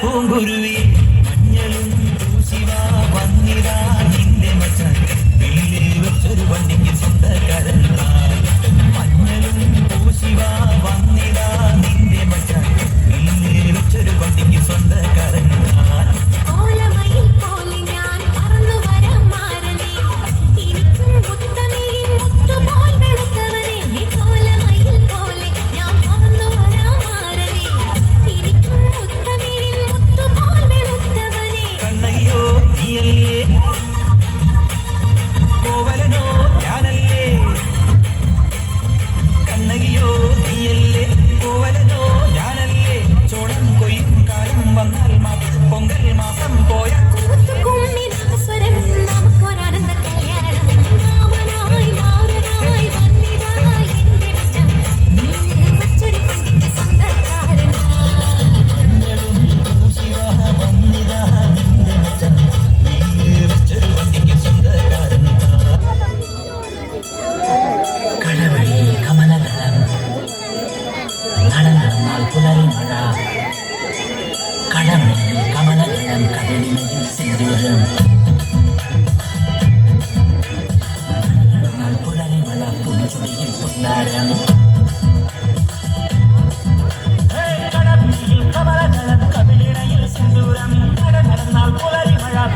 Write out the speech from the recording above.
பூங்குருவி கண்ணால் புலரும் விழா கடமையில் கமலகிழம் கடலில் சிந்திடும் கண்ணால் புலரும் விழா புதுச்சுடியில் புல்லாரம் கமலகலம் கவிழினையில் சிந்தூரம் கடல் நடந்தால் புலரி மழா